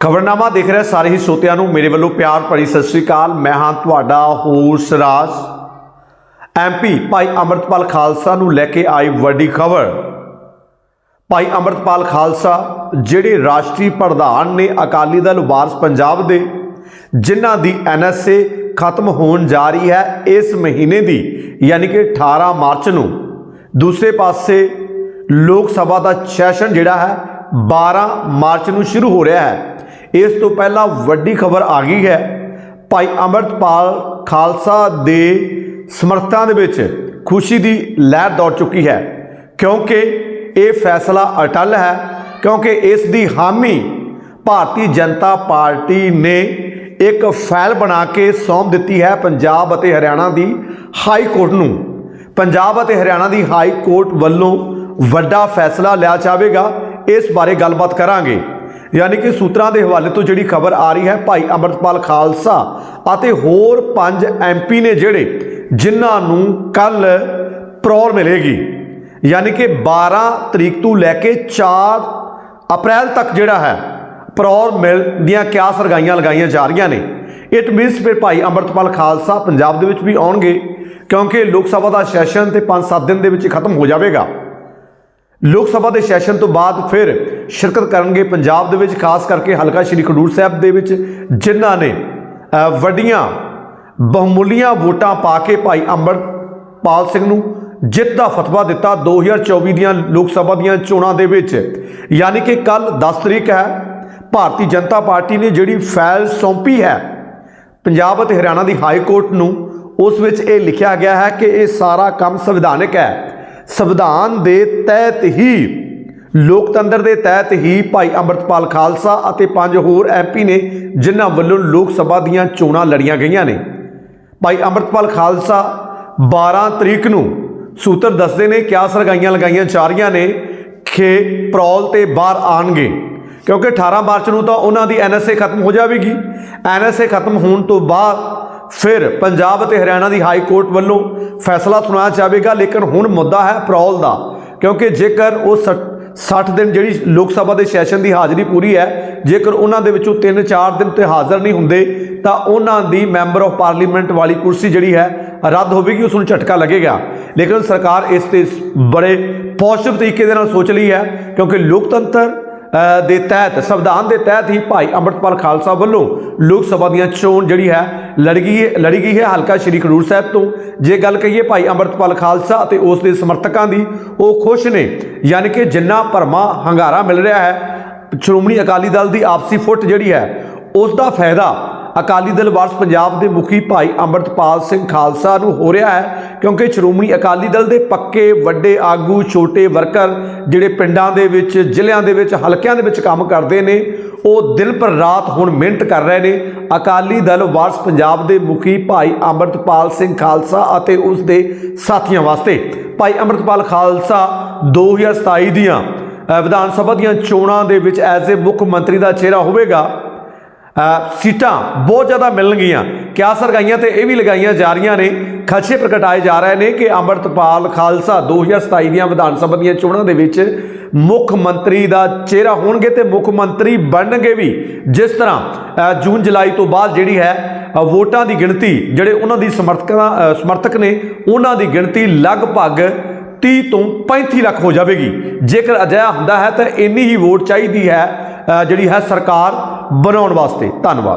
ਖਬਰਨਾਮਾ ਦੇਖ ਰਹੇ ਸਾਰੇ ਹੀ ਸੋਤਿਆਂ ਨੂੰ ਮੇਰੇ ਵੱਲੋਂ ਪਿਆਰ ਭਰੀ ਸਤਿ ਸ੍ਰੀ ਅਕਾਲ। ਮੈਂ ਹਾਂ ਤੁਹਾਡਾ ਹੋਸ ਰਾਜ। ਐਮਪੀ ਭਾਈ ਅਮਰਤਪਾਲ ਖਾਲਸਾ ਨੂੰ ਲੈ ਕੇ ਆਈ ਵੱਡੀ ਖਬਰ। ਭਾਈ ਅਮਰਤਪਾਲ ਖਾਲਸਾ, ਜਿਹੜੇ ਰਾਸ਼ਟਰੀ ਪ੍ਰਧਾਨ ਨੇ ਅਕਾਲੀ ਦਲ ਵਾਰਸ ਪੰਜਾਬ ਦੇ, ਜਿਨ੍ਹਾਂ ਦੀ ਐਨਐਸਏ ਖਤਮ ਹੋਣ ਜਾ ਰਹੀ ਹੈ ਇਸ ਮਹੀਨੇ ਦੀ, ਯਾਨੀ ਕਿ 18 ਮਾਰਚ ਨੂੰ। ਦੂਸਰੇ ਪਾਸੇ ਲੋਕ ਸਭਾ ਦਾ ਸੈਸ਼ਨ ਜਿਹੜਾ ਹੈ 12 ਮਾਰਚ ਨੂੰ ਸ਼ੁਰੂ ਹੋ ਰਿਹਾ ਹੈ। ਇਸ ਤੋਂ ਪਹਿਲਾਂ ਵੱਡੀ ਖਬਰ ਆ ਗਈ ਹੈ। ਭਾਈ ਅਮਰਤਪਾਲ ਖਾਲਸਾ ਦੇ ਸਮਰਥਕਾਂ ਦੇ ਵਿੱਚ ਖੁਸ਼ੀ ਦੀ ਲਹਿਰ ਦੌੜ ਚੁੱਕੀ ਹੈ। ਕਿਉਂਕਿ ਇਹ ਫੈਸਲਾ ਅਟਲ ਹੈ, ਕਿਉਂਕਿ ਇਸ ਦੀ ਹਾਮੀ ਭਾਰਤੀ ਜਨਤਾ ਪਾਰਟੀ ਨੇ ਇੱਕ ਫਾਈਲ ਬਣਾ ਕੇ ਸੌਂਪ ਦਿੱਤੀ ਹੈ ਪੰਜਾਬ ਅਤੇ ਹਰਿਆਣਾ ਦੀ ਹਾਈ ਕੋਰਟ ਨੂੰ। ਪੰਜਾਬ ਅਤੇ ਹਰਿਆਣਾ ਦੀ ਹਾਈ ਕੋਰਟ ਵੱਲੋਂ ਵੱਡਾ ਫੈਸਲਾ ਲਿਆ ਜਾਵੇਗਾ। ਇਸ ਬਾਰੇ ਗੱਲਬਾਤ ਕਰਾਂਗੇ। ਯਾਨੀ ਕਿ ਸੂਤਰਾਂ ਦੇ ਹਵਾਲੇ ਤੋਂ ਜਿਹੜੀ ਖਬਰ ਆ ਰਹੀ ਹੈ ਭਾਈ ਅਮਰਤਪਾਲ ਖਾਲਸਾ ਅਤੇ ਹੋਰ ਪੰਜ ਐਮਪੀ ਨੇ ਜਿਹੜੇ, ਜਿਨ੍ਹਾਂ ਨੂੰ ਕੱਲ ਪ੍ਰੋਰ ਮਿਲੇਗੀ। ਯਾਨੀ ਕਿ 12 ਤਰੀਕ ਤੋਂ ਲੈ ਕੇ 4 ਅਪ੍ਰੈਲ ਤੱਕ ਜਿਹੜਾ ਹੈ, ਪ੍ਰੋਰ ਮਿਲ ਦੀਆਂ ਕਿਆਸ ਲਗਾਈਆਂ ਲਗਾਈਆਂ ਜਾ ਰਹੀਆਂ ਨੇ। ਇਟ ਮੀਨਸ ਫਿਰ ਭਾਈ ਅਮਰਤਪਾਲ ਖਾਲਸਾ ਪੰਜਾਬ ਦੇ ਵਿੱਚ ਵੀ ਆਉਣਗੇ, ਕਿਉਂਕਿ ਲੋਕ ਸਭਾ ਦਾ ਸੈਸ਼ਨ ਤੇ 5-7 ਦਿਨ ਦੇ ਵਿੱਚ ਖਤਮ ਹੋ ਜਾਵੇਗਾ। ਲੋਕ ਸਭਾ ਦੇ ਸੈਸ਼ਨ ਤੋਂ ਬਾਅਦ ਫਿਰ ਸ਼ਿਰਕਤ ਕਰਨਗੇ ਪੰਜਾਬ ਦੇ ਵਿੱਚ, ਖਾਸ ਕਰਕੇ ਹਲਕਾ ਸ਼੍ਰੀ ਖਡੂਰ ਸਾਹਿਬ ਦੇ ਵਿੱਚ, ਜਿਨ੍ਹਾਂ ਨੇ ਵੱਡੀਆਂ ਬਹੁਮੁੱਲੀਆਂ ਵੋਟਾਂ ਪਾ ਕੇ ਭਾਈ ਅੰਮ੍ਰਿਤਪਾਲ ਸਿੰਘ ਨੂੰ ਜਿੱਤ ਦਾ ਫਤਵਾ ਦਿੱਤਾ। 2024 ਦੀਆਂ ਲੋਕ ਸਭਾ ਦੀਆਂ ਚੋਣਾਂ ਦੇ ਵਿੱਚ, ਯਾਨੀ ਕਿ ਕੱਲ 10 ਤਰੀਕ ਹੈ, ਭਾਰਤੀ ਜਨਤਾ ਪਾਰਟੀ ਨੇ ਜਿਹੜੀ ਫਾਈਲ ਸੌਂਪੀ ਹੈ, ਪੰਜਾਬ ਅਤੇ ਹਰਿਆਣਾ ਦੀ ਹਾਈ ਕੋਰਟ ਨੂੰ, ਉਸ ਵਿੱਚ ਇਹ ਲਿਖਿਆ ਗਿਆ ਹੈ ਕਿ ਇਹ ਸਾਰਾ ਕੰਮ ਸੰਵਿਧਾਨਕ ਹੈ। ਸੰਵਿਧਾਨ ਦੇ ਤਹਿਤ ਹੀ, ਲੋਕਤੰਤਰ ਦੇ ਤਹਿਤ ਹੀ ਭਾਈ ਅੰਮ੍ਰਿਤਪਾਲ ਖਾਲਸਾ ਅਤੇ ਪੰਜ ਹੋਰ ਐਮਪੀ ਨੇ ਜਿਨ੍ਹਾਂ ਵੱਲੋਂ ਲੋਕ ਸਭਾ ਦੀਆਂ ਚੋਣਾਂ ਲੜੀਆਂ ਗਈਆਂ ਨੇ। ਭਾਈ ਅੰਮ੍ਰਿਤਪਾਲ ਖਾਲਸਾ 12 ਤਰੀਕ ਨੂੰ ਸੂਤਰ ਦੱਸਦੇ ਨੇ ਕਿਆ ਸਰਗਾਈਆਂ ਲਗਾਈਆਂ ਜਾ ਰਹੀਆਂ ਨੇ, ਖੇ, ਪ੍ਰੋਲ ਤੇ ਬਾਹਰ ਆਣਗੇ ਕਿਉਂਕਿ 18 ਮਾਰਚ ਨੂੰ ਤਾਂ ਉਹਨਾਂ ਦੀ ਐਨਐਸਏ ਖਤਮ ਹੋ ਜਾਵੇਗੀ। ਐਨਐਸਏ ਖਤਮ ਹੋਣ ਤੋਂ ਬਾਅਦ ਫਿਰ ਪੰਜਾਬ ਅਤੇ ਹਰਿਆਣਾ ਦੀ ਹਾਈ ਕੋਰਟ ਵੱਲੋਂ ਫੈਸਲਾ ਸੁਣਾਇਆ ਜਾਵੇਗਾ, ਲੇਕਿਨ ਹੁਣ ਮੁੱਦਾ ਹੈ ਪ੍ਰੋਲ ਦਾ, ਕਿਉਂਕਿ ਜੇਕਰ ਉਹ 60 ਦਿਨ ਜਿਹੜੀ ਲੋਕ ਸਭਾ ਦੇ ਸੈਸ਼ਨ ਦੀ ਹਾਜ਼ਰੀ ਪੂਰੀ ਹੈ, ਜੇਕਰ ਉਹਨਾਂ ਦੇ ਵਿੱਚੋਂ 3-4 ਦਿਨ ਤੇ ਹਾਜ਼ਰ ਨਹੀਂ ਹੁੰਦੇ, ਤਾਂ ਉਹਨਾਂ ਦੀ ਮੈਂਬਰ ਆਫ ਪਾਰਲੀਮੈਂਟ ਵਾਲੀ ਕੁਰਸੀ ਜਿਹੜੀ ਹੈ, ਰੱਦ ਹੋਵੇਗੀ, ਉਸ ਨੂੰ ਝਟਕਾ ਲੱਗੇਗਾ। ਲੇਕਿਨ ਸਰਕਾਰ ਇਸ ਤੇ ਬੜੇ ਪੋਜ਼ਿਟਿਵ ਤਰੀਕੇ ਦੇ ਨਾਲ ਸੋਚ ਲਈ ਹੈ, ਕਿਉਂਕਿ ਲੋਕਤੰਤਰ ਦੇ ਤਹਿਤ, ਸੰਵਿਧਾਨ ਦੇ ਤਹਿਤ ਹੀ ਭਾਈ ਅੰਮ੍ਰਿਤਪਾਲ ਖਾਲਸਾ ਵੱਲੋਂ ਲੋਕ ਸਭਾ ਦੀਆਂ ਚੋਣ ਜਿਹੜੀ ਹੈ, ਲੜ ਗਈ ਹੈ, ਲੜੀ ਗਈ ਹੈ ਹਲਕਾ ਸ਼੍ਰੀ ਖਡੂਰ ਸਾਹਿਬ ਤੋਂ। ਜੇ ਗੱਲ ਕਹੀਏ ਭਾਈ ਅੰਮ੍ਰਿਤਪਾਲ ਖਾਲਸਾ ਅਤੇ ਉਸ ਦੇ ਸਮਰਥਕਾਂ ਦੀ, ਉਹ ਖੁਸ਼ ਨੇ, ਯਾਨੀ ਕਿ ਜਿੰਨਾ ਭਰਮਾ ਹੰਗਾਰਾ ਮਿਲ ਰਿਹਾ ਹੈ, ਸ਼੍ਰੋਮਣੀ ਅਕਾਲੀ ਦਲ ਦੀ ਆਪਸੀ ਫੁੱਟ ਜਿਹੜੀ ਹੈ, ਉਸ ਦਾ ਫਾਇਦਾ ਅਕਾਲੀ ਦਲ ਵਾਰਸ ਪੰਜਾਬ ਦੇ ਮੁਖੀ ਭਾਈ ਅੰਮ੍ਰਿਤਪਾਲ ਸਿੰਘ ਖਾਲਸਾ ਨੂੰ ਹੋ ਰਿਹਾ ਹੈ, ਕਿਉਂਕਿ ਸ਼੍ਰੋਮਣੀ ਅਕਾਲੀ ਦਲ ਦੇ ਪੱਕੇ, ਵੱਡੇ, ਆਗੂ, ਛੋਟੇ ਵਰਕਰ ਜਿਹੜੇ ਪਿੰਡਾਂ ਦੇ ਵਿੱਚ, ਜ਼ਿਲ੍ਹਿਆਂ ਦੇ ਵਿੱਚ, ਹਲਕਿਆਂ ਦੇ ਵਿੱਚ ਕੰਮ ਕਰਦੇ ਨੇ, ਉਹ ਦਿਨ ਪਰ ਰਾਤ ਹੁਣ ਮਿਹਨਤ ਕਰ ਰਹੇ ਨੇ। ਅਕਾਲੀ ਦਲ ਵਾਰਸ ਪੰਜਾਬ ਦੇ ਮੁਖੀ ਭਾਈ ਅੰਮ੍ਰਿਤਪਾਲ ਸਿੰਘ ਖਾਲਸਾ ਅਤੇ ਉਸ ਦੇ ਸਾਥੀਆਂ ਵਾਸਤੇ। ਭਾਈ ਅੰਮ੍ਰਿਤਪਾਲ ਖਾਲਸਾ 2027 ਦੀਆਂ ਵਿਧਾਨ ਸਭਾ ਦੀਆਂ ਚੋਣਾਂ ਦੇ ਵਿੱਚ ਐਜ਼ ਏ ਮੁੱਖ ਮੰਤਰੀ ਦਾ ਚਿਹਰਾ ਹੋਵੇਗਾ। ਸੀਟਾਂ ਬਹੁਤ ਜ਼ਿਆਦਾ ਮਿਲਣਗੀਆਂ। ਕਿਆ ਸਰਗਾਈਆਂ ਤੇ ਇਹ ਵੀ ਲਗਾਈਆਂ ਜਾ ਰਹੀਆਂ ਨੇ। ਖਦਸ਼ੇ ਪ੍ਰਗਟਾਏ ਜਾ ਰਹੇ ਨੇ ਕਿ ਅੰਮ੍ਰਿਤਪਾਲ ਖਾਲਸਾ 2027 ਦੀਆਂ ਵਿਧਾਨ ਸਭਾ ਦੀਆਂ ਚੋਣਾਂ ਦੇ ਵਿੱਚ ਮੁੱਖ ਮੰਤਰੀ ਦਾ ਚਿਹਰਾ ਹੋਣਗੇ ਤੇ ਮੁੱਖ ਮੰਤਰੀ ਬਣਨਗੇ ਵੀ। ਜਿਸ ਤਰ੍ਹਾਂ ਜੂਨ, ਜੁਲਾਈ ਤੋਂ ਬਾਅਦ ਜਿਹੜੀ ਹੈ ਵੋਟਾਂ ਦੀ ਗਿਣਤੀ, ਜਿਹੜੇ ਉਹਨਾਂ ਦੀ ਸਮਰਥਕਾਂ ਸਮਰਥਕ ਨੇ, ਉਹਨਾਂ ਦੀ ਗਿਣਤੀ ਲਗਭਗ 30 ਤੋਂ 35 ਲੱਖ ਹੋ ਜਾਵੇਗੀ। ਜੇਕਰ ਅਜਿਹਾ ਹੁੰਦਾ ਹੈ ਤਾਂ ਇੰਨੀ ਹੀ ਵੋਟ ਚਾਹੀਦੀ ਹੈ ਜਿਹੜੀ ਹੈ ਸਰਕਾਰ ਬਣਾਉਣ ਵਾਸਤੇ। ਧੰਨਵਾਦ।